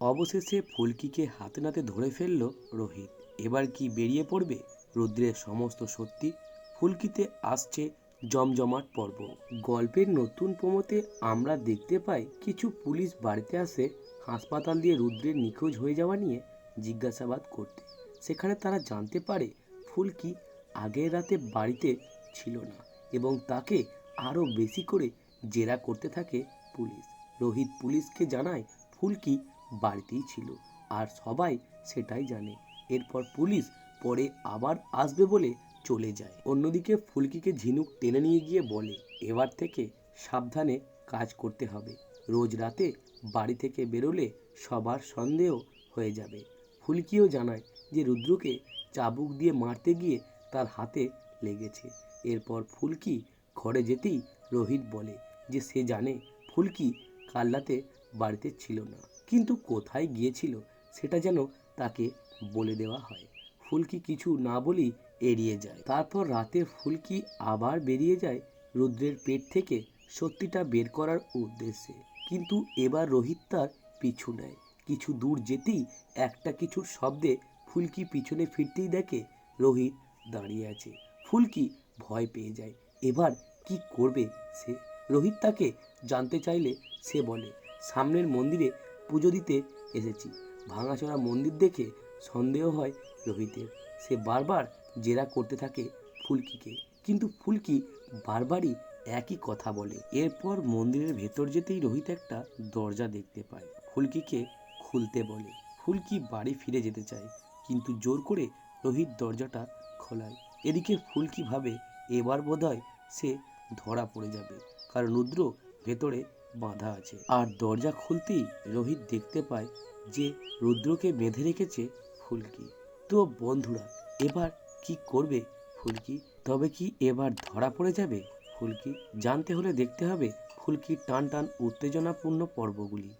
অবশেষে ফুলকিকে হাতে নাতে ধরে ফেলল রোহিত। এবার কি বেরিয়ে পড়বে? রুদ্রের সমস্ত সত্যি ফুলকিতে আসছে জমজমাট পর্ব। গল্পের নতুন প্রমোতে আমরা দেখতে পাই কিছু পুলিশ বাড়িতে আসে হাসপাতাল দিয়ে রুদ্রের নিখোঁজ হয়ে যাওয়া নিয়ে জিজ্ঞাসাবাদ করতে। সেখানে তারা জানতে পারে ফুলকি আগের রাতে বাড়িতে ছিল না এবং তাকে আরও বেশি করে জেরা করতে থাকে পুলিশ। রোহিত পুলিশকে জানায়, ফুলকি বাড়িতেই ছিল। আর সবাই সেটাই জানে। এরপর পুলিশ পরে আবার আসবে বলে চলে যায়। অন্যদিকে ফুলকিকে ঝিনুক টেনে নিয়ে গিয়ে বলে, এবার থেকে সাবধানে কাজ করতে হবে। রোজ রাতে বাড়ি থেকে বেরোলে সবার সন্দেহ হয়ে যাবে। ফুলকিও জানায় যে রুদ্রকে চাবুক দিয়ে মারতে গিয়ে তার হাতে লেগেছে। এরপর ফুলকি ঘরে যেতেই রোহিত বলে যে, সে জানে ফুলকি কাল রাতে বাড়িতে ছিল না। কিন্তু কোথায় গিয়েছিল সেটা যেন তাকে বলে দেওয়া হয়। ফুলকি কিছু না বলেই এড়িয়ে যায়। তারপর রাতে ফুলকি আবার বেরিয়ে যায় রুদ্রের পেট থেকে সত্যিটা বের করার উদ্দেশ্যে। কিন্তু এবার রোহিত তার পিছু নেয়। কিছু দূর যেতেই একটা কিছুর শব্দে ফুলকি পিছনে ফিরতেই দেখে রোহিত দাঁড়িয়ে আছে। ফুলকি ভয় পেয়ে যায়। এবার কি করবে সে? রোহিত তাকে জানতে চাইলে সে বলে, সামনের মন্দিরে পুজো দিতে এসেছি। ভাঙাচোরা মন্দির দেখে সন্দেহ হয় রোহিতের। সে বারবার জেরা করতে থাকে ফুলকিকে। কিন্তু ফুলকি বারবারই একই কথা বলে। এরপর মন্দিরের ভেতর যেতেই রোহিত একটা দরজা দেখতে পায়। ফুলকিকে খুলতে বলে। ফুলকি বাড়ি ফিরে যেতে চায়। কিন্তু জোর করে রোহিত দরজাটা খোলায়। এদিকে ফুলকি ভাবে, এবার বোধহয় সে ধরা পড়ে যাবে। কারণ রুদ্র ভেতরে বাঁধা আছে। আর দরজা খুলতেই রোহিত দেখতে পায় যে রুদ্রকে বেঁধে রেখেছে ফুলকি। তো বন্ধুরা, এবার কি করবে ফুলকি? তবে কি এবার ধরা পড়ে যাবে ফুলকি? জানতে হলে দেখতে হবে ফুলকির টান টান উত্তেজনাপূর্ণ পর্বগুলি।